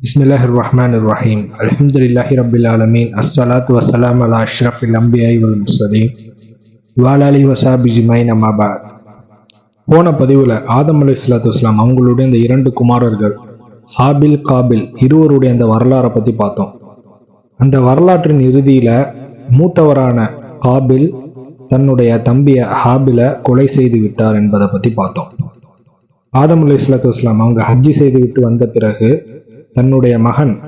பிஸ்மில்லாஹ் ரஹ்மான் ரஹீம் அலமதுல்லாஹி ரபில் ஆலமீன் அஸ்ஸலாத் வசலாம் அலா அஷ்ரஃப் அம்பியாய் வல் முசலீம் வாலாலி வசாபி ஜிமாயின் அம்மாபாத் போன பதிவில் ஆதம் அலி இஸ்லாத்து இஸ்லாம் அவங்களுடைய இந்த இரண்டு குமாரர்கள் ஹாபில் காபில் இருவருடைய அந்த வரலாறை பற்றி பார்த்தோம். அந்த வரலாற்றின் இறுதியில் மூத்தவரான காபில் தன்னுடைய தம்பியை ஹாபிலை கொலை செய்து விட்டார் என்பதை பற்றி பார்த்தோம். ஆதம் அலி இஸ்லாத்து இஸ்லாம் அவங்க ஹஜ்ஜி செய்து விட்டு வந்த பிறகு தன்னுடைய மகன்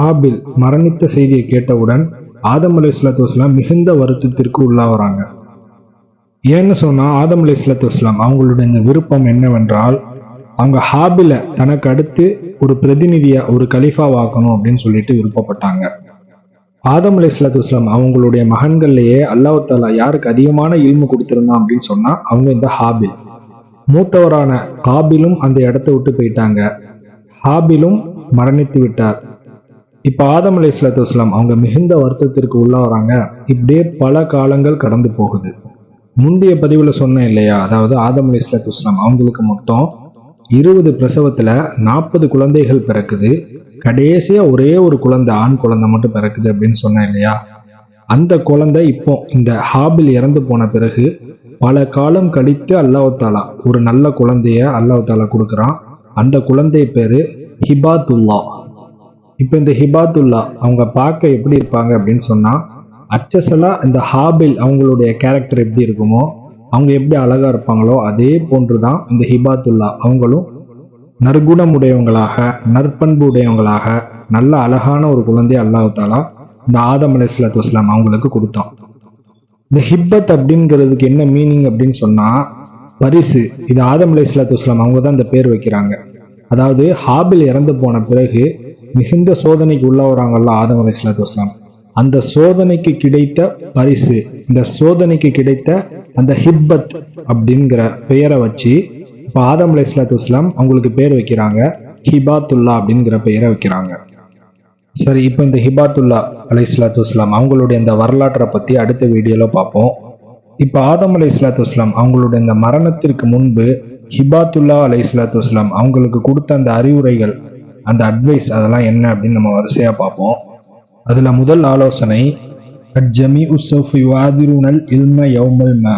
ஆபில் மரணித்த செய்தியை கேட்டவுடன் ஆதம் அலி இஸ்லாத்து வஸ்லாம் மிகுந்த வருத்தத்திற்கு உள்ளாகிறாங்க ஏன்னு சொன்னா ஆதம் அலி இஸ்லாத்து வஸ்லாம் அவங்களுடைய இந்த விருப்பம் என்னவென்றால் அவங்க ஹாபில தனக்கு அடுத்து ஒரு பிரதிநிதியா ஒரு கலிஃபாவாக்கணும் அப்படின்னு சொல்லிட்டு விருப்பப்பட்டாங்க. ஆதம் அலி இஸ்லாத்து அவங்களுடைய மகன்கள்லயே அல்லாஹ் தாலா யாருக்கு அதிகமான இல்மு கொடுத்திருந்தான் அப்படின்னு சொன்னா அவங்க இந்த ஹாபில். மூத்தவரான காபிலும் அந்த இடத்த விட்டு போயிட்டாங்க. ஹாபிலும் மரணித்து விட்டார். இப்ப ஆதம் அலி இஸ்லாத்து வஸ்லாம் அவங்க மிகுந்த வருத்தத்திற்கு உள்ளாகிறாங்க இப்படியே பல காலங்கள் கடந்து போகுது. முந்தைய பதிவுல சொன்னேன் இல்லையா? அதாவது ஆதம் அலி இஸ்லாத்து வஸ்லாம் அவங்களுக்கு மொத்தம் இருபது பிரசவத்துல நாற்பது குழந்தைகள் பிறக்குது. கடைசியா ஒரே ஒரு குழந்தை ஆண் குழந்தை மட்டும் பிறக்குது அப்படின்னு சொன்னேன் இல்லையா? அந்த குழந்தை இப்போ இந்த ஹாபில் இறந்து போன பிறகு பல காலம் கழித்து அல்லாவத்தாலா ஒரு நல்ல குழந்தைய அல்லாவத்தாலா கொடுக்குறான். அந்த குழந்தை பேரு ஹிபாத்துல்லா. இப்போ இந்த ஹிபாத்துல்லா அவங்க பார்க்க எப்படி இருப்பாங்க அப்படின்னு சொன்னால் அச்சசலாக இந்த ஹாபில் அவங்களுடைய கேரக்டர் எப்படி இருக்குமோ அவங்க எப்படி அழகாக இருப்பாங்களோ அதே போன்று தான் இந்த ஹிபாத்துல்லா. அவங்களும் நற்குணம் உடையவங்களாக நற்பண்பு உடையவங்களாக நல்ல அழகான ஒரு குழந்தை அல்லாஹாலா இந்த ஆதம் அலி இஸ்லாத்து வஸ்லாம் அவங்களுக்கு கொடுத்தோம் இந்த ஹிப்பத் அப்படிங்கிறதுக்கு என்ன மீனிங் அப்படின்னு சொன்னால் பரிசு. இது ஆதம் அலி இஸ்லாத்து வஸ்லாம் அவங்க தான் இந்த பேர் வைக்கிறாங்க. அதாவது ஹாபில் இறந்து போன பிறகு மிகுந்த சோதனைக்கு உள்ளவராங்கல்ல ஆதம் அலி இஸ்லாத்து வஸ்லாம் அந்த சோதனைக்கு கிடைத்த பரிசு இந்த சோதனைக்கு கிடைத்த அந்த ஹிப்பத் அப்படிங்கிற பெயரை வச்சு இப்போ ஆதம் அலி இஸ்லாத்து வஸ்லாம் அவங்களுக்கு பேர் வைக்கிறாங்க ஹிபாத்துல்லா அப்படிங்கிற பெயரை வைக்கிறாங்க. சரி இப்போ இந்த ஹிபாத்துல்லா அலை இஸ்லாத்து வஸ்லாம் அவங்களுடைய இந்த வரலாற்றை பற்றி அடுத்த வீடியோவில் பார்ப்போம். இப்போ ஆதம் அலி இஸ்லாத்து வஸ்லாம் அவங்களுடைய இந்த மரணத்திற்கு முன்பு ஹிபாத்துல்லா அலை இஸ்லாத்து வஸ்லாம் அவங்களுக்கு கொடுத்த அந்த அறிவுரைகள் அந்த அட்வைஸ் அதெல்லாம் என்ன அப்படின்னு நம்ம வரிசையாக பார்ப்போம். அதில் முதல் ஆலோசனை அஜ்ஜமி உசஃப் யுவாதிருனல் இல்ம யௌமல் ம.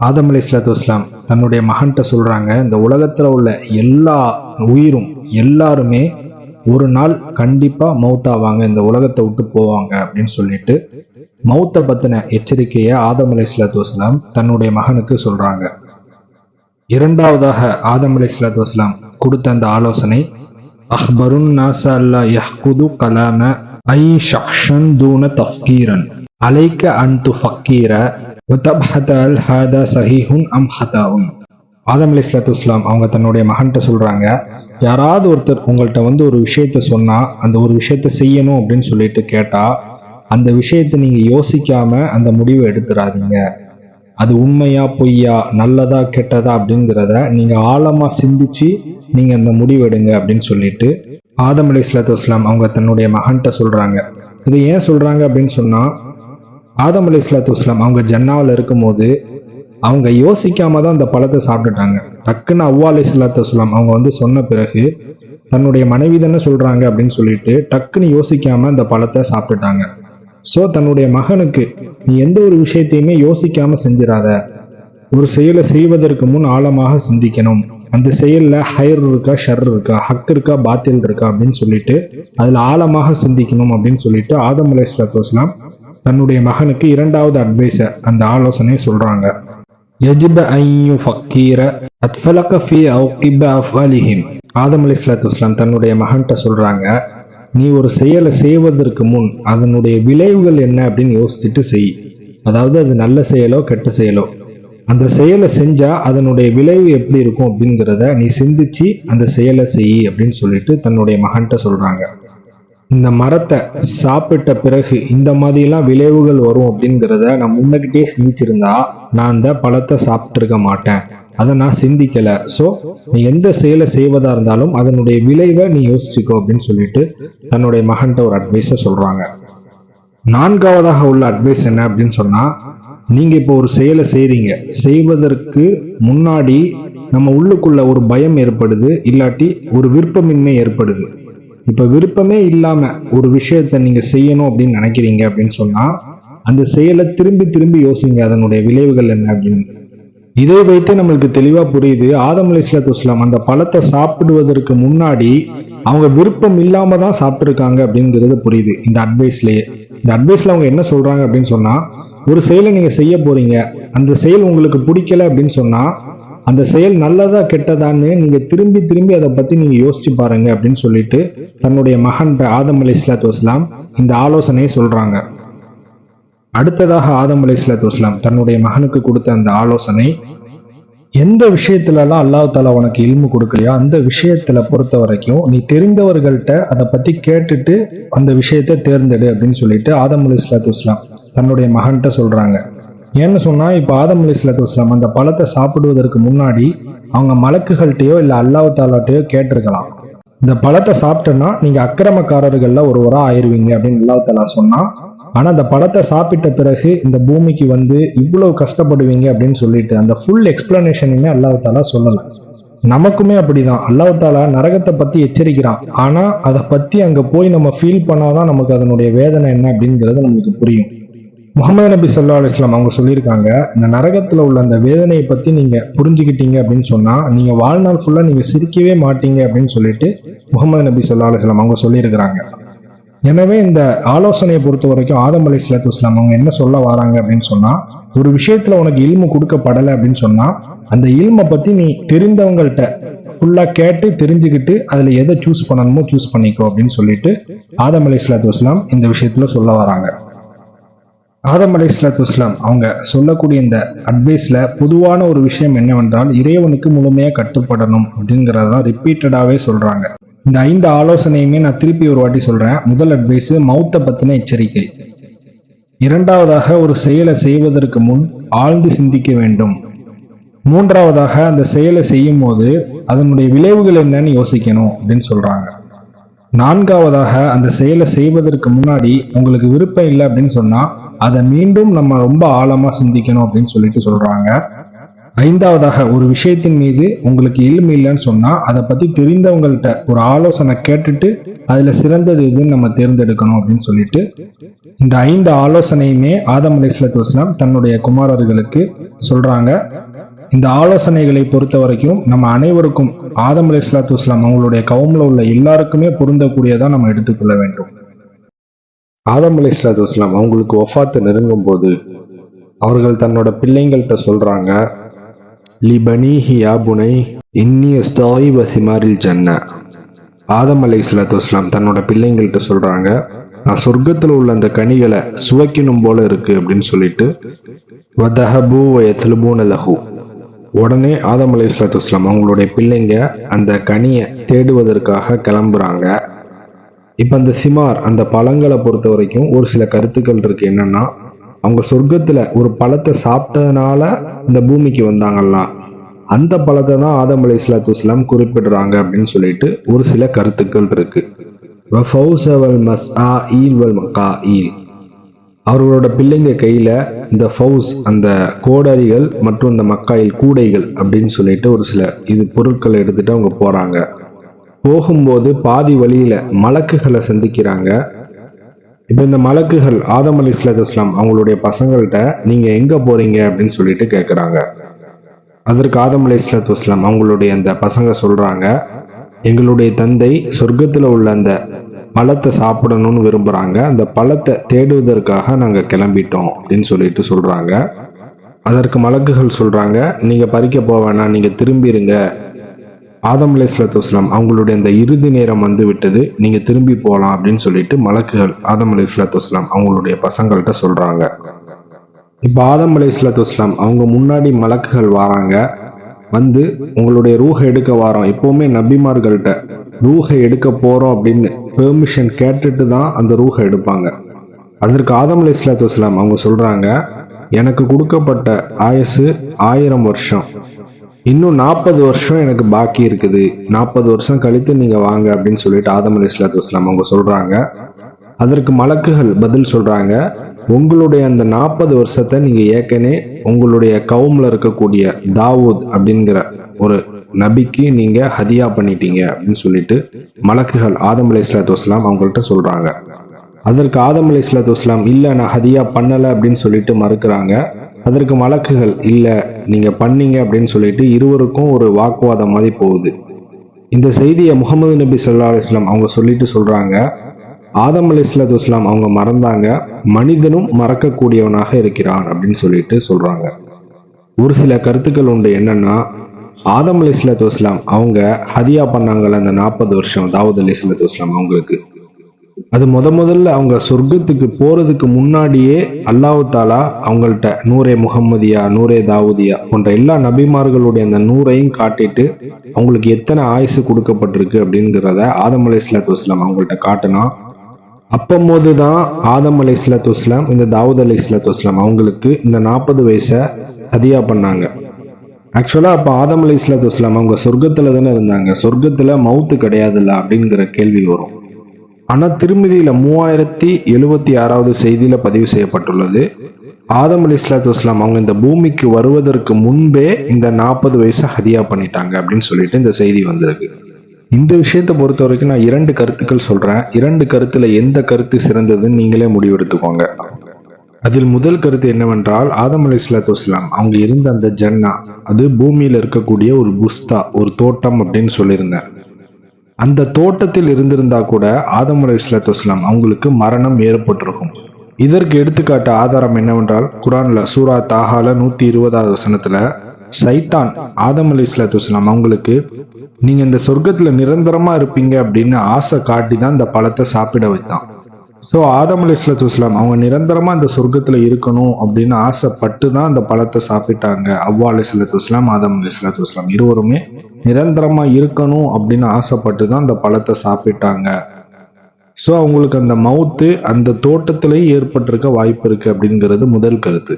ஆதம் அலி இஸ்லாத்து வஸ்லாம் தன்னுடைய மகன்கிட்ட சொல்கிறாங்க இந்த உலகத்தில் உள்ள எல்லா உயிரும் எல்லாருமே ஒரு நாள் கண்டிப்பாக மௌத்தாவாங்க இந்த உலகத்தை விட்டு போவாங்க அப்படின்னு சொல்லிட்டு மௌத்தை பற்றின எச்சரிக்கையை ஆதம் அலி இஸ்லாத்து வஸ்லாம் தன்னுடைய மகனுக்கு சொல்கிறாங்க இரண்டாவதாக ஆதம் அலி இஸ்லாத்து வஸ்லாம் கொடுத்த அந்த ஆலோசனை அஹ்பருன் நாசா அல்லா யஹ்குது கலாம ஐ ஷக்ஷன் தூன தஃப்கீரன். அலைக்க அன் து ஃபக்கீர அல் ஹாதா சஹிஹுன் அம் ஹதாவும். ஆதம் அலி இஸ்லாத்து இஸ்லாம் அவங்க தன்னுடைய மகன்கிட்ட சொல்றாங்க யாராவது ஒருத்தர் உங்கள்கிட்ட வந்து ஒரு விஷயத்த சொன்னா அந்த ஒரு விஷயத்த செய்யணும் அப்படின்னு சொல்லிட்டு கேட்டா அந்த விஷயத்தை நீங்க யோசிக்காம அந்த முடிவை எடுத்துடாதீங்க அது உண்மையா பொய்யா நல்லதா கெட்டதா அப்படிங்கிறத நீங்க ஆழமா சிந்திச்சு நீங்க அந்த முடிவெடுங்க அப்படின்னு சொல்லிட்டு ஆதம் அலி இஸ்லாத்து வஸ்லாம் அவங்க தன்னுடைய மகன்கிட்ட சொல்றாங்க. இதை ஏன் சொல்றாங்க அப்படின்னு சொன்னா ஆதம் அலி இஸ்லாத்து வஸ்லாம் அவங்க ஜன்னாவில் இருக்கும்போது அவங்க யோசிக்காம தான் அந்த பழத்தை சாப்பிட்டுட்டாங்க. டக்குன்னு அவ்வா அலி இஸ்லாத்து வஸ்லாம் அவங்க வந்து சொன்ன பிறகு தன்னுடைய மனைவி தானே சொல்றாங்க அப்படின்னு சொல்லிட்டு டக்குன்னு யோசிக்காம அந்த பழத்தை சாப்பிட்டுட்டாங்க. ஸோ தன்னுடைய மகனுக்கு நீ எந்த ஒரு விஷயத்தையுமே யோசிக்காம செஞ்சிடாத ஒரு செயலை செய்வதற்கு முன் ஆழமாக சிந்திக்கணும். அந்த செயல்ல ஹயர் இருக்கா ஷர் இருக்கா ஹக் இருக்கா பாத்தில் இருக்கா அப்படின்னு சொல்லிட்டு அதுல ஆழமாக சிந்திக்கணும் அப்படின்னு சொல்லிட்டு ஆதம் அலை வஸ்லாம் தன்னுடைய மகனுக்கு இரண்டாவது அட்வைஸ அந்த ஆலோசனையை சொல்றாங்க. யஜிப ஐயு ஃபக்கீர அத்ஃபலக ஃபி அவ்கிப அஃபாலிஹிம் ஆதம் அலி இஸ்லாத்து வஸ்லாம் தன்னுடைய மகன்கிட்ட சொல்றாங்க நீ ஒரு செயலை செய்வதற்கு முன் அதனுடைய விளைவுகள் என்ன அப்படின்னு யோசிச்சுட்டு செய். அதாவது அது நல்ல செயலோ கெட்ட செயலோ. அந்த செயலை செஞ்சா அதனுடைய விளைவு எப்படி இருக்கும் அப்படிங்கிறத நீ சிந்திச்சு அந்த செயலை செய் அப்படின்னு சொல்லிட்டு தன்னுடைய மகன்கிட்ட சொல்றாங்க. இந்த மரத்தை சாப்பிட்ட பிறகு இந்த மாதிரிலாம் விளைவுகள் வரும் அப்படிங்கிறத நான் முன்னகிட்டே சிந்திச்சிருந்தா நான் அந்த பழத்தை சாப்பிட்டுருக்க மாட்டேன். அதை நான் சிந்திக்கல. ஸோ நீ எந்த செயலை செய்வதா இருந்தாலும் அதனுடைய விளைவை நீ யோசிச்சுக்கோ அப்படின்னு சொல்லிட்டு தன்னுடைய மகன்கிட்ட ஒரு அட்வைஸை சொல்றாங்க. நான்காவதாக உள்ள அட்வைஸ் என்ன அப்படின்னு சொன்னா நீங்க இப்போ ஒரு செயலை செய்றீங்க. செய்வதற்கு முன்னாடி நம்ம உள்ளுக்குள்ள ஒரு பயம் ஏற்படுது இல்லாட்டி ஒரு விருப்பமின்மை ஏற்படுது. இப்ப விருப்பமே இல்லாம ஒரு விஷயத்த நீங்க செய்யணும் அப்படின்னு நினைக்கிறீங்க அப்படின்னு சொன்னா அந்த செயலை திரும்பி திரும்பி யோசிங்க அதனுடைய விளைவுகள் என்ன அப்படின்னு. இதை வைத்து நம்மளுக்கு தெளிவா புரியுது. ஆதம் அலி இஸ்லாத்து இஸ்லாம் அந்த பழத்தை சாப்பிடுவதற்கு முன்னாடி அவங்க விருப்பம் இல்லாம தான் சாப்பிட்டுருக்காங்க அப்படிங்கிறது புரியுது இந்த அட்வைஸ்லயே இந்த அட்வைஸ்ல அவங்க என்ன சொல்றாங்க அப்படின்னு சொன்னா ஒரு செயலை நீங்க செய்ய போறீங்க அந்த செயல் உங்களுக்கு பிடிக்கல அப்படின்னு சொன்னா அந்த செயல் நல்லதா கெட்டதான்னு நீங்க திரும்பி திரும்பி அதை பத்தி நீங்க யோசிச்சு பாருங்க அப்படின்னு சொல்லிட்டு தன்னுடைய மகன் ஆதம் அலி இஸ்லாத்து வஸ்லாம் இந்த ஆலோசனையை சொல்றாங்க. அடுத்ததாக ஆதம் அலி இஸ்லாத்து வஸ்லாம் தன்னுடைய மகனுக்கு கொடுத்த அந்த ஆலோசனை எந்த விஷயத்துலலாம் அல்லாஹ் தாலா உனக்கு இல்மு கொடுக்கலையோ அந்த விஷயத்துல பொறுத்த வரைக்கும் நீ தெரிந்தவர்கள்ட்ட அதை பத்தி கேட்டுட்டு அந்த விஷயத்த தேர்ந்தெடு அப்படின்னு சொல்லிட்டு ஆதம் அலி இஸ்லாத்து வஸ்லாம் தன்னுடைய மகன்கிட்ட சொல்றாங்க. ஏன்னு சொன்னா இப்ப ஆதம் அலி இஸ்லாத்து வஸ்லாம் அந்த பழத்தை சாப்பிடுவதற்கு முன்னாடி அவங்க மலக்குகள்கிட்டயோ இல்ல அல்லாஹ் தாலாட்டையோ கேட்டிருக்கலாம். இந்த பழத்தை சாப்பிட்டேன்னா நீங்க அக்கிரமக்காரர்கள்ல ஒருவரா ஆயிருவீங்க அப்படின்னு அல்லாஹ் சொன்னான். ஆனால் ஆனா அந்த பழத்தை சாப்பிட்ட பிறகு இந்த பூமிக்கு வந்து இவ்வளவு கஷ்டப்படுவீங்க அப்படின்னு சொல்லிட்டு அந்த ஃபுல் எக்ஸ்பிளனேஷனுமே அல்லாஹ் சொல்லலை சொல்லல. நமக்குமே அப்படிதான். அல்லாஹாலா நரகத்தை பத்தி எச்சரிக்கிறான். ஆனா அதை பத்தி அங்க போய் நம்ம ஃபீல் பண்ணாதான் நமக்கு அதனுடைய வேதனை என்ன அப்படிங்கிறது நமக்கு புரியும். முகமது நபி சொல்லா அலிஸ்லாம் அவங்க சொல்லியிருக்காங்க இந்த நரகத்தில் உள்ள அந்த வேதனையை பற்றி நீங்கள் புரிஞ்சுக்கிட்டீங்க அப்படின்னு சொன்னால் நீங்கள் வாழ்நாள் ஃபுல்லாக நீங்கள் சிரிக்கவே மாட்டீங்க அப்படின்னு சொல்லிட்டு முகமது நபி சொல்லா அலிஸ்லாம் அவங்க சொல்லியிருக்கிறாங்க. எனவே இந்த ஆலோசனையை பொறுத்த வரைக்கும் ஆதம் அலி இஸ்லாத்து இஸ்லாம் அவங்க என்ன சொல்ல வராங்க அப்படின்னு சொன்னால் ஒரு விஷயத்தில் உனக்கு இல்மு கொடுக்கப்படலை அப்படின்னு சொன்னால் அந்த இல்மை பற்றி நீ தெரிந்தவங்கள்ட்ட ஃபுல்லாக கேட்டு தெரிஞ்சுக்கிட்டு அதில் எதை சூஸ் பண்ணணுமோ சூஸ் பண்ணிக்கோ அப்படின்னு சொல்லிட்டு ஆதம் அலி இஸ்லாத்து இஸ்லாம் இந்த விஷயத்தில் சொல்ல வராங்க. ஆதம் அலி இஸ்லாத்து இஸ்லாம் அவங்க சொல்லக்கூடிய இந்த அட்வைஸில் பொதுவான ஒரு விஷயம் என்னவென்றால் இறைவனுக்கு முழுமையாக கட்டுப்படணும் அப்படிங்கறதான் ரிப்பீட்டடாகவே சொல்கிறாங்க இந்த ஐந்து ஆலோசனையுமே நான் திருப்பி ஒரு வாட்டி சொல்கிறேன் முதல் அட்வைஸ் மௌத்தை பற்றின எச்சரிக்கை. இரண்டாவதாக ஒரு செயலை செய்வதற்கு முன் ஆழ்ந்து சிந்திக்க வேண்டும். மூன்றாவதாக அந்த செயலை செய்யும் போது அதனுடைய விளைவுகள் என்னன்னு யோசிக்கணும் அப்படின்னு சொல்கிறாங்க நான்காவதாக அந்த செயலை செய்வதற்கு முன்னாடி உங்களுக்கு விருப்பம் இல்லை அப்படின்னு சொன்னால் அதை மீண்டும் நம்ம ரொம்ப ஆழமா சிந்திக்கணும் அப்படின்னு சொல்லிட்டு சொல்றாங்க. ஐந்தாவதாக ஒரு விஷயத்தின் மீது உங்களுக்கு இல்மு இல்லைன்னு சொன்னா அதை பத்தி தெரிந்தவங்கள்ட்ட ஒரு ஆலோசனை கேட்டுட்டு அதுல சிறந்தது எதுன்னு நம்ம தேர்ந்தெடுக்கணும் அப்படின்னு சொல்லிட்டு இந்த ஐந்து ஆலோசனையுமே ஆதம் அலி இஸ்லத்து வஸ்லாம் தன்னுடைய குமாரர்களுக்கு சொல்றாங்க. இந்த ஆலோசனைகளை பொறுத்த வரைக்கும் நம்ம அனைவருக்கும் ஆதம் அலி இஸ்லாத்து வஸ்லாம் அவங்களுடைய கவுமில் உள்ள எல்லாருக்குமே பொருந்தக்கூடியதான் நம்ம எடுத்துக்கொள்ள வேண்டும். ஆதம் அலி இஸ்லாத்து வஸ்லாம் அவங்களுக்கு ஒஃபாத்து நெருங்கும் போது அவர்கள் தன்னோட பிள்ளைங்கள்கிட்ட சொல்றாங்க லிபனி ஹியாபுனை இன்னி அஸ்தாய் வசிமாரில் ஜன்ன. ஆதம் அலை இஸ்லாத்து வஸ்லாம் தன்னோட பிள்ளைங்கள்கிட்ட சொல்றாங்க நான் சொர்க்கத்தில் உள்ள அந்த கனிகளை சுவைக்கணும் போல இருக்கு அப்படின்னு சொல்லிட்டு வதஹபு வயத்லுபூன லஹு. உடனே ஆதம் அலை இஸ்லாத்து வஸ்லாம் அவங்களுடைய பிள்ளைங்க அந்த கனியை தேடுவதற்காக கிளம்புறாங்க. இப்போ அந்த சிமார் அந்த பழங்களை பொறுத்த வரைக்கும் ஒரு சில கருத்துக்கள் இருக்கு. என்னன்னா அவங்க சொர்க்கத்துல ஒரு பழத்தை சாப்பிட்டதுனால இந்த பூமிக்கு வந்தாங்கல்ல. அந்த பழத்தை தான் ஆதம் அலி இஸ்லாத்து இஸ்லாம் குறிப்பிடுறாங்க அப்படின்னு சொல்லிட்டு ஒரு சில கருத்துக்கள் இருக்கு. அவர்களோட பிள்ளைங்க கையில இந்த ஃபவுஸ் அந்த கோடரிகள் மற்றும் இந்த மக்காயில் கூடைகள் அப்படின்னு சொல்லிட்டு ஒரு சில இது பொருட்களை எடுத்துட்டு அவங்க போறாங்க. போகும்போது பாதி வழியில மலக்குகளை சந்திக்கிறாங்க. இப்போ இந்த மலக்குகள் ஆதம் அலி இஸ்லாத் இஸ்லாம் அவங்களுடைய பசங்கள்கிட்ட நீங்க எங்க போறீங்க அப்படின்னு சொல்லிட்டு கேட்குறாங்க அதற்கு ஆதம் அலி இஸ்லாத் இஸ்லாம் அவங்களுடைய அந்த பசங்க சொல்றாங்க எங்களுடைய தந்தை சொர்க்கத்துல உள்ள அந்த பழத்தை சாப்பிடணும்னு விரும்புறாங்க அந்த பழத்தை தேடுவதற்காக நாங்க கிளம்பிட்டோம் அப்படின்னு சொல்லிட்டு சொல்றாங்க. அதற்கு மலக்குகள் சொல்றாங்க நீங்க பறிக்க போவேனா நீங்க திரும்பிடுங்க ஆதம் அலி வஸ்லாம் அவங்களுடைய அந்த இறுதி நேரம் வந்து விட்டது. நீங்க திரும்பி போகலாம் அப்படின்னு சொல்லிட்டு மலக்குகள் ஆதம் அலி இஸ்லாத்து அவங்களுடைய பசங்கள்கிட்ட சொல்றாங்க. இப்போ ஆதம் அலி இஸ்லாத்து அவங்க முன்னாடி மலக்குகள் வராங்க. வந்து உங்களுடைய ரூஹை எடுக்க வாரோம். எப்பவுமே நபிமார்கள்ட்ட ரூஹை எடுக்க போறோம் அப்படின்னு பெர்மிஷன் கேட்டுட்டு தான் அந்த ரூஹை எடுப்பாங்க. அதற்கு ஆதம் அலி வஸ்லாம் அவங்க சொல்றாங்க எனக்கு கொடுக்கப்பட்ட ஆயசு ஆயிரம் வருஷம். இன்னும் நாற்பது வருஷம் எனக்கு பாக்கி இருக்குது. நாற்பது வருஷம் கழித்து நீங்க வாங்க அப்படின்னு சொல்லிட்டு ஆதம் அலி இஸ்லாத்து வஸ்லாம் அவங்க சொல்றாங்க. அதற்கு மலக்குகள் பதில் சொல்றாங்க. உங்களுடைய அந்த நாற்பது வருஷத்தை நீங்க ஏற்கனவே உங்களுடைய கவுமில் இருக்கக்கூடிய தாவூத் அப்படிங்கிற ஒரு நபிக்கு நீங்க ஹதியா பண்ணிட்டீங்க அப்படின்னு சொல்லிட்டு மலக்குகள் ஆதம் அலி இஸ்லாத்து வஸ்லாம் அவங்கள்ட்ட சொல்றாங்க. அதற்கு ஆதம் அலி இஸ்லாத்து வஸ்லாம் இல்லை நான் ஹதியா பண்ணலை அப்படின்னு சொல்லிட்டு மறுக்கிறாங்க. அதற்கு வழக்குகள் இல்லை நீங்கள் பண்ணீங்க அப்படின்னு சொல்லிட்டு இருவருக்கும் ஒரு வாக்குவாதம் மாதிரி போகுது. இந்த செய்தியை முகமது நபி சொல்லா அலிஸ்லாம் அவங்க சொல்லிட்டு சொல்கிறாங்க ஆதம் அலி இஸ்லாத்து இஸ்லாம் அவங்க மறந்தாங்க. மனிதனும் மறக்கக்கூடியவனாக இருக்கிறான் அப்படின்னு சொல்லிட்டு சொல்கிறாங்க ஒரு சில கருத்துக்கள் உண்டு என்னன்னா ஆதம் அலி இஸ்லாத்து இஸ்லாம் அவங்க ஹதியா பண்ணாங்கல்ல அந்த நாற்பது வருஷம் தாவூத் அலி இஸ்லாத்து இஸ்லாம் அவங்களுக்கு. அது முத முதல்ல அவங்க சொர்க்கத்துக்கு போறதுக்கு முன்னாடியே அல்லாஹு தாலா அவங்கள்ட்ட நூரே முகம்மதியா நூரே தாவூதியா போன்ற எல்லா நபிமார்களுடைய அந்த நூறையும் காட்டிட்டு அவங்களுக்கு எத்தனை ஆயுசு கொடுக்கப்பட்டிருக்கு அப்படிங்கிறத ஆதம் அலை இஸ்லாத்து வஸ்லாம் அவங்கள்ட்ட காட்டினா அப்பம்போது தான் ஆதம் அலை இஸ்லாத்து வஸ்லாம் இந்த தாவூத் அலி இஸ்லாத்து வஸ்லாம் அவங்களுக்கு இந்த நாற்பது வயசை சதியா பண்ணாங்க. ஆக்சுவலா அப்ப ஆதம் அலி இஸ்லாத்து வஸ்லாம் அவங்க சொர்க்கத்துல தானே இருந்தாங்க. சொர்க்கத்துல மவுத்து கிடையாதுல்ல அப்படிங்கிற கேள்வி வரும். ஆனால் திருமதியில மூவாயிரத்தி எழுபத்தி ஆறாவது செய்தியில பதிவு செய்யப்பட்டுள்ளது. ஆதம் அலி இஸ்லாத்து இஸ்லாம் அவங்க இந்த பூமிக்கு வருவதற்கு முன்பே இந்த நாற்பது வயசை ஹதியா பண்ணிட்டாங்க அப்படின்னு சொல்லிட்டு இந்த செய்தி வந்திருக்கு. இந்த விஷயத்தை பொறுத்த வரைக்கும் நான் இரண்டு கருத்துக்கள் சொல்றேன். இரண்டு கருத்துல எந்த கருத்து சிறந்ததுன்னு நீங்களே முடிவெடுத்துக்கோங்க. அதில் முதல் கருத்து என்னவென்றால் ஆதம் அலி இஸ்லாத்து இஸ்லாம் அவங்க இருந்த அந்த ஜன்னா அது பூமியில இருக்கக்கூடிய ஒரு புஸ்தா ஒரு தோட்டம் அப்படின்னு சொல்லியிருந்தேன் அந்த தோட்டத்தில் இருந்திருந்தா கூட ஆதம் அலை இஸ்லாத்து வஸ்லாம் அவங்களுக்கு மரணம் ஏற்பட்டிருக்கும். இதற்கு எடுத்துக்காட்டு ஆதாரம் என்னவென்றால் குரான்ல சூரா தாஹால நூத்தி இருபதாவது வசனத்துல சைத்தான் ஆதம் அலி இஸ்லாத்து வஸ்லாம் அவங்களுக்கு நீங்க இந்த சொர்க்கத்துல நிரந்தரமா இருப்பீங்க அப்படின்னு ஆசை காட்டி தான் இந்த பழத்தை சாப்பிட வைத்தான். ஸோ ஆதம் அலி இஸ்லாத்து வஸ்லாம் அவங்க நிரந்தரமா இந்த சொர்க்கத்துல இருக்கணும் அப்படின்னு ஆசைப்பட்டு தான் அந்த பழத்தை சாப்பிட்டாங்க. அவ்வா அலி இஸ்லாத்து வஸ்லாம் ஆதம் அலி இஸ்லாத்து வஸ்லாம் இருவருமே நிரந்தரமாக இருக்கணும் அப்படின்னு ஆசைப்பட்டு தான் அந்த பழத்தை சாப்பிட்டாங்க. ஸோ அவங்களுக்கு அந்த மவுத்து அந்த தோட்டத்திலேயே ஏற்பட்டிருக்க வாய்ப்பு இருக்குது அப்படிங்கிறது முதல் கருத்து.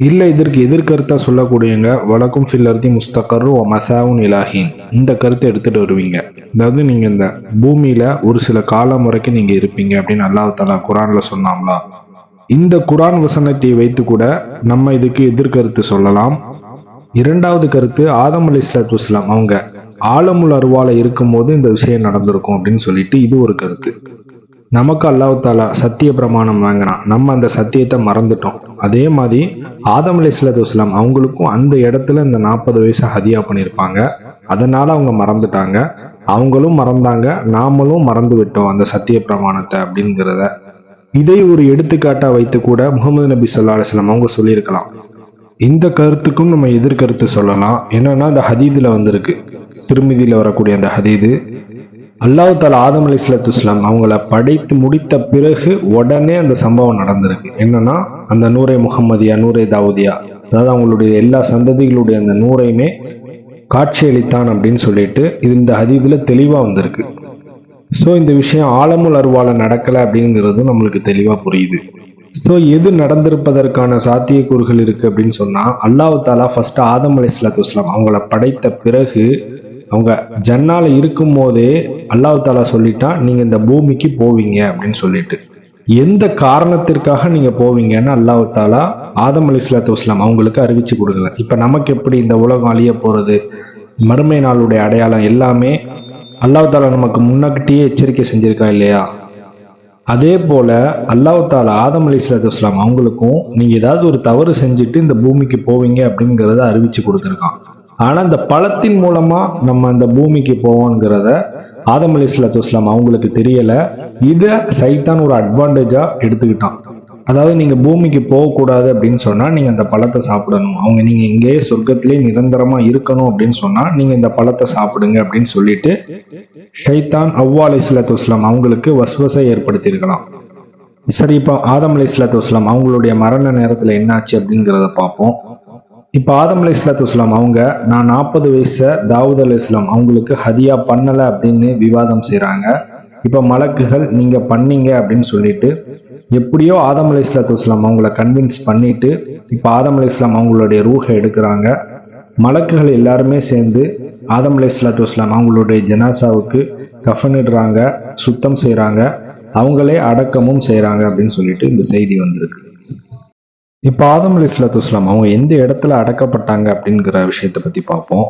இல்லை இதற்கு எதிர்கருத்தாக சொல்லக்கூடியங்க வழக்கும் ஃபில்லர்த்தி முஸ்தகரு மசாவுன் இலாஹின் இந்த கருத்தை எடுத்துட்டு வருவீங்க. அதாவது நீங்கள் இந்த பூமியில் ஒரு சில காலம் வரைக்கும் நீங்கள் இருப்பீங்க அப்படின்னு அல்லாஹாலா குரானில் சொன்னாங்களா? இந்த குரான் வசனத்தை வைத்து கூட நம்ம இதுக்கு எதிர்கருத்து சொல்லலாம். இரண்டாவது கருத்து ஆதம் அலி இஸ்லாத்து அவங்க ஆலமுல் அருவால இருக்கும்போது இந்த விஷயம் நடந்திருக்கும் அப்படின்னு சொல்லிட்டு இது ஒரு கருத்து. நமக்கு அல்லாஹ் தாலா சத்திய பிரமாணம் வாங்கினான் நம்ம அந்த சத்தியத்தை மறந்துட்டோம். அதே மாதிரி ஆதம் அலி இஸ்லாத்து அவங்களுக்கும் அந்த இடத்துல இந்த நாற்பது வயசு ஹதியா பண்ணியிருப்பாங்க. அதனால அவங்க மறந்துட்டாங்க. அவங்களும் மறந்தாங்க. நாமளும் மறந்து விட்டோம் அந்த சத்திய பிரமாணத்தை அப்படிங்கிறத. இதை ஒரு எடுத்துக்காட்டா வைத்து கூட முகமது நபி சொல்லா அலிஸ்லாம் அவங்க சொல்லியிருக்கலாம். இந்த கருத்துக்கும் நம்ம எதிர்கருத்து சொல்லலாம். என்னன்னா அந்த ஹதீதுல வந்திருக்கு. திருமிதியில வரக்கூடிய அந்த ஹதீது. அல்லாஹ் தாலா ஆதம் அலி இஸ்லாத்து இஸ்லாம் அவங்கள படைத்து முடித்த பிறகு உடனே அந்த சம்பவம் நடந்திருக்கு. என்னன்னா அந்த நூரே முகமதியா நூரே தாவூதியா அதாவது அவங்களுடைய எல்லா சந்ததிகளுடைய அந்த நூறையுமே காட்சியளித்தான் அப்படின்னு சொல்லிட்டு இது இந்த ஹதீதுல தெளிவா வந்திருக்கு. ஸோ இந்த விஷயம் ஆலமுல் அருவால நடக்கல அப்படிங்கிறதும் நம்மளுக்கு தெளிவா புரியுது. ஸோ எது நடந்திருப்பதற்கான சாத்தியக்கூறுகள் இருக்கு அப்படின்னு சொன்னா அல்லாஹ் தாலா ஃபர்ஸ்ட் ஆதம் அலி இஸ்லாத்து அவங்கள படைத்த பிறகு அவங்க ஜன்னால இருக்கும் போதே அல்லாஹ் தாலா சொல்லிட்டான் நீங்க இந்த பூமிக்கு போவீங்க அப்படின்னு சொல்லிட்டு. எந்த காரணத்திற்காக நீங்க போவீங்கன்னு அல்லாஹ் தாலா ஆதம் அலி இஸ்லாத்து அவங்களுக்கு அறிவிச்சு கொடுக்கல. இப்ப நமக்கு எப்படி இந்த உலகம் அழிய போறது? மறுமை நாளுடைய அடையாளம் எல்லாமே அல்லாஹ் தாலா நமக்கு முன்னக்கிட்டேயே எச்சரிக்கை செஞ்சிருக்கா இல்லையா? அதே போல அல்லாஹ் ஆதம் அலி இஸ்லாத்து வஸ்லாம் அவங்களுக்கும் நீங்க ஏதாவது ஒரு தவறு செஞ்சுட்டு இந்த பூமிக்கு போவீங்க அப்படிங்கிறத அறிவிச்சு கொடுத்துருக்கான் ஆனா இந்த பழத்தின் மூலமா நம்ம அந்த பூமிக்கு போவோங்கிறத ஆதம் அலி இஸ்லாத்து வஸ்லாம் அவங்களுக்கு தெரியல. இதை சைத்தான் ஒரு அட்வான்டேஜா எடுத்துக்கிட்டான். அதாவது நீங்க பூமிக்கு போகக்கூடாது அப்படின்னு சொன்னா நீங்க அந்த பழத்தை சாப்பிடணும். அவங்க நீங்க இங்கேயே சொர்க்கத்திலே நிரந்தரமா இருக்கணும் அப்படின்னு சொன்னா நீங்க இந்த பழத்தை சாப்பிடுங்க அப்படின்னு சொல்லிட்டு ஷைத்தான் அவ்வா அலி இஸ்லாத்து அவங்களுக்கு வஸ்வசை ஏற்படுத்தியிருக்கலாம். சரி இப்போ ஆதம் அலி இஸ்லாத்து வஸ்லாம் அவங்களுடைய மரண நேரத்தில் என்னாச்சு அப்படிங்கிறத பார்ப்போம். இப்போ ஆதம் அலி இஸ்லாத்து வஸ்லாம் அவங்க நான் நாற்பது வயசை தாவூத் அலி இஸ்லாம் அவங்களுக்கு ஹதியா பண்ணலை அப்படின்னு விவாதம் செய்கிறாங்க இப்போ மலக்குகள் நீங்கள் பண்ணீங்க அப்படின்னு சொல்லிட்டு எப்படியோ ஆதம் அலி இஸ்லாத்து அவங்கள கன்வின்ஸ் பண்ணிட்டு இப்போ ஆதம் அலி இஸ்லாம் அவங்களுடைய ரூஹை எடுக்கிறாங்க. மலக்குகள் எல்லாருமே சேர்ந்து ஆதம் அலி இஸ்லாத்து வஸ்லாம் அவங்களுடைய ஜனாசாவுக்கு கஃனிடுறாங்க சுத்தம் செய்கிறாங்க அவங்களே அடக்கமும் செய்கிறாங்க அப்படின்னு சொல்லிட்டு இந்த செய்தி வந்திருக்கு. இப்போ ஆதம் அலி இஸ்லாத்து வஸ்லாம் அவங்க எந்த இடத்துல அடக்கப்பட்டாங்க அப்படிங்கிற விஷயத்தை பற்றி பார்ப்போம்.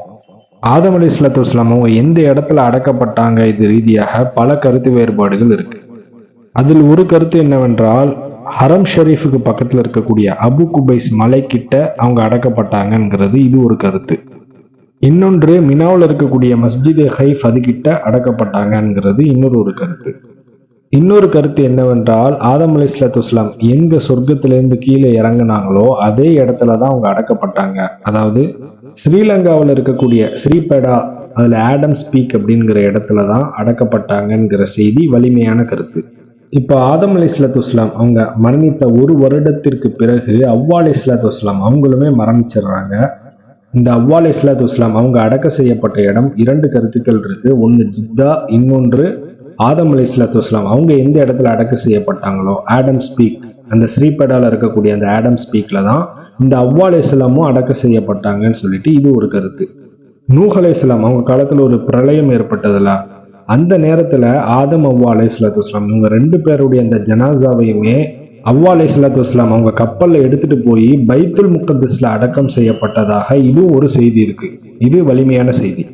ஆதம் அலி இஸ்லாத்து இஸ்லாமும் எந்த இடத்துல அடக்கப்பட்டாங்க இது ரீதியாக பல கருத்து வேறுபாடுகள் இருக்கு. அதில் ஒரு கருத்து என்னவென்றால் ஹரம் ஷெரீஃபுக்கு பக்கத்தில் இருக்கக்கூடிய அபு குபைஸ் மலை கிட்ட அவங்க அடக்கப்பட்டாங்கிறது இது ஒரு கருத்து. இன்னொன்று மினாவில் இருக்கக்கூடிய மஸ்ஜித் ஹைஃப் அதுகிட்ட அடக்கப்பட்டாங்கிறது இன்னொரு ஒரு கருத்து. இன்னொரு கருத்து என்னவென்றால் ஆதம் அலி இஸ்லாத்து இஸ்லாம் எங்க சொர்க்கத்திலிருந்து கீழே இறங்குனாங்களோ அதே இடத்துல தான் அவங்க அடக்கப்பட்டாங்க. அதாவது ஸ்ரீலங்காவில் இருக்கக்கூடிய ஸ்ரீபேடா அதில் ஆடம் ஸ்பீக் அப்படிங்கிற இடத்துல தான் அடக்கப்பட்டாங்கங்கிற செய்தி வலிமையான கருத்து. இப்போ ஆதம் அலி இஸ்லாத்து அவங்க மரணித்த ஒரு வருடத்திற்கு பிறகு அவ்வா அலி இஸ்லாத்து அவங்களுமே மரணிச்சிடுறாங்க. இந்த அவ்வா அலி இஸ்லாத்து அவங்க அடக்க செய்யப்பட்ட இடம் இரண்டு கருத்துக்கள் இருக்கு. ஒன்று ஜித்தா இன்னொன்று ஆதம் அலி இஸ்லாத்து அவங்க எந்த இடத்துல அடக்க செய்யப்பட்டாங்களோ ஆடம் ஸ்பீக் அந்த ஸ்ரீபேடால இருக்கக்கூடிய அந்த ஆடம் ஸ்பீக்கில் தான் இந்த அவ்வாலே இஸ்லாமும் அடக்க செய்யப்பட்டாங்கன்னு சொல்லிட்டு இது ஒரு கருத்து. நூஹ் அலை இஸ்லாம் அவங்க காலத்துல ஒரு பிரளயம் ஏற்பட்டதுல. அந்த நேரத்துல ஆதம் அவ்வா அலை இஸ்லாத்து இவங்க ரெண்டு பேருடைய அந்த ஜனாசாவையுமே அவ்வா அலை இஸ்லாத்து அவங்க கப்பல்ல எடுத்துட்டு போய் பைத்துல் முக்கத்தஸ்ல அடக்கம் செய்யப்பட்டதாக இது ஒரு செய்தி இருக்கு. இது வலிமையான செய்தி.